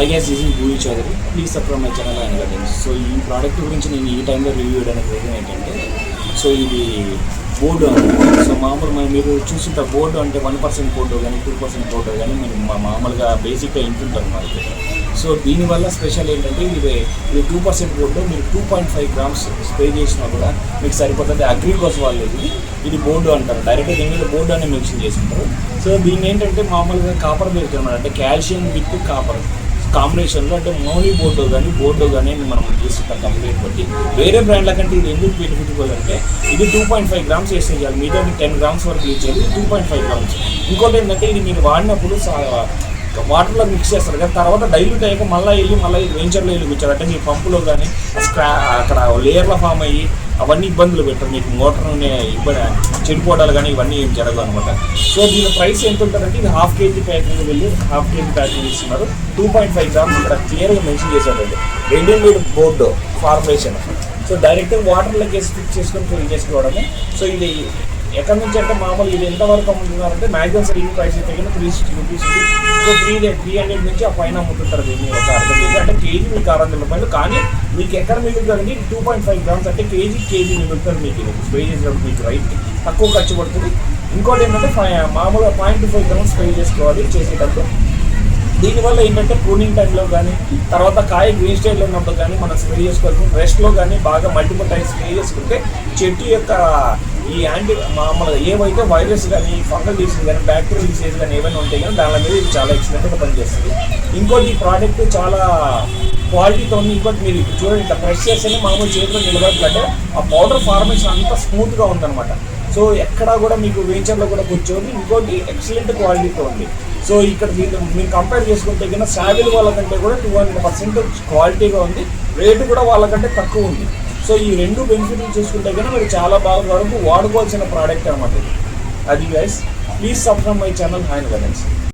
Hi guys is Bhoomi Chowdary please subscribe my channel and guidance so ఈ product గురించి నేను ఈ టైంలో రివ్యూ చేయడానికి రీజన్ ఏంటంటే సో ఇది బోర్డు సో మామూలు మనం మీరు చూసిన బోర్డు అంటే వన్ పర్సెంట్ బోర్డు కానీ టూ పర్సెంట్ బోర్డు కానీ మీరు మా- మామూలుగా బేసిక్గా ఇంటుంటాం మార్కెట్ సో దీనివల్ల స్పెషల్ ఏంటంటే ఇది ఇది టూ పర్సెంట్ బోర్డు మీరు two point five grams spray చేసినా కూడా మీకు సరిపోతుంది అగ్రికోస్ వాళ్ళు ఇది ఇది బోర్డు అంటారు. డైరెక్ట్ దీని మీద బోర్డు అనే మెన్షన్ చేసింటారు సో దీన్ని ఏంటంటే మామూలుగా కాపర్ బేస్డ్ అనమాట. అంటే కాల్షియం విత్ కాపర్ కాంబినేషన్లో అంటే మౌని బోర్డు కానీ బోర్డు కానీ మనం తీసుకుంటాం కంప్లీట్ బట్టి వేరే బ్రాండ్ల కంటే ఇది ఎందుకు బెనిఫిటబుల్ అంటే ఇది two point five grams waste చేయాలి. మీతో టెన్ గ్రామ్స్ వరకు యూజ్ చేయాలి. టూ పాయింట్ ఫైవ్ గ్రామ్స్ ఇంకోటి ఏంటంటే ఇది మీరు వాడినప్పుడు వాటర్లో మిక్స్ చేస్తారు. కదా తర్వాత డైల్యూట్ అయ్యాక మళ్ళీ వెళ్ళి మళ్ళీ వెంచర్లో వెళ్ళి కూర్చోరు అంటే మీ పంపులో కానీ స్క్రా అక్కడ లేయర్ల ఫామ్ అయ్యి అవన్నీ ఇబ్బందులు పెట్టరు. మీకు మోటార్ ఇబ్బంది చెడిపోవడాలు కానీ ఇవన్నీ ఏం జరగదు అనమాట. సో దీని ప్రైస్ ఎంత ఉంటుందంటే ఇది హాఫ్ కేజీ ప్యాకింగ్ వెళ్ళి హాఫ్ కేజీ ప్యాకింగ్ ఇస్తున్నారు. టూ పాయింట్ ఫైవ్ గ్రామ్స్ ఇక్కడ క్లియర్గా మెన్షన్ చేశారండి. రెడీమేడ్ బోర్డు ఫార్మేషన్ సో డైరెక్ట్గా వాటర్లోకి వేసి ఫిక్స్ చేసుకొని ఫిల్ చేసుకోవడము. సో ఇది ఎక్కడి నుంచి అంటే మామూలు ఇది ఎంత వరకు అమ్ముతున్నారంటే మ్యాక్సిమం సెల్లింగ్ ప్రైస్ అయితే కనుక త్రీ సిక్స్టీ రూపీస్ ఉంది. సో త్రీ త్రీ హండ్రెడ్ నుంచి ఆ పైన అమ్ముతుంటారు దీన్ని ఒక అర్థం కేజీ. అంటే కేజీ మీకు ఆరు వందల రూపాయలు. కానీ మీకు ఎక్కడ మిగులుతుంది టూ పాయింట్ ఫైవ్ గ్రామ్స్ అంటే కేజీ కేజీ మిగులుతుంది మీకు ఇది. స్ప్రే చేసినప్పుడు మీకు రైట్ తక్కువ ఖర్చు పడుతుంది. ఇంకోటి ఏంటంటే ఫై మామూలుగా పాయింట్ ఫైవ్ గ్రామ్స్ స్ప్రే చేసుకోవాలి చేసేటప్పుడు. దీనివల్ల ఏంటంటే ప్రూనింగ్ టైంలో కానీ తర్వాత కాయ గ్రీన్ స్టేజ్లో ఉన్నప్పుడు కానీ మనం స్ప్రే చేసుకోవచ్చు రెస్ట్లో కానీ బాగా మల్టిపుల్ టైమ్స్ స్ప్రే చేసుకుంటే చెట్టు యొక్క ఈ యాంటీ మామూలుగా ఏవైతే వైరస్ కానీ ఫంగల్ డిసీజ్ కానీ బ్యాక్టీరియల్ డిసీజ్ కానీ ఏమైనా ఉంటాయి కానీ దాని మీద ఇది చాలా ఎక్సలెంట్గా పనిచేస్తుంది. ఇంకోటి ఈ ప్రోడక్ట్ చాలా క్వాలిటీతో ఉంది. ఇంకోటి మీరు చూడండి ఇట్లా ప్రెస్ చేస్తేనే మామూలు చేతిలో నిలబడట్లంటే ఆ పౌడర్ ఫార్మేషన్ అంతా స్మూత్గా ఉందన్నమాట. సో ఎక్కడా కూడా మీకు వెంచర్లో కూడా కూర్చోండి ఇంకోటి ఎక్సలెంట్ క్వాలిటీతో ఉంది. సో ఇక్కడ మీరు మీరు కంపేర్ చేసుకుంటే కన్నా సావిల్ వాళ్ళకంటే కూడా టూ హండ్రెడ్ పర్సెంట్ క్వాలిటీగా ఉంది. రేటు కూడా వాళ్ళకంటే తక్కువ ఉంది. సో ఈ రెండు బెనిఫిట్లు చూసుకుంటే కన్నా మీరు చాలా బాగా వరకు వాడుకోవాల్సిన ప్రోడక్ట్ అనమాట అది guys please subscribe my channel and guidance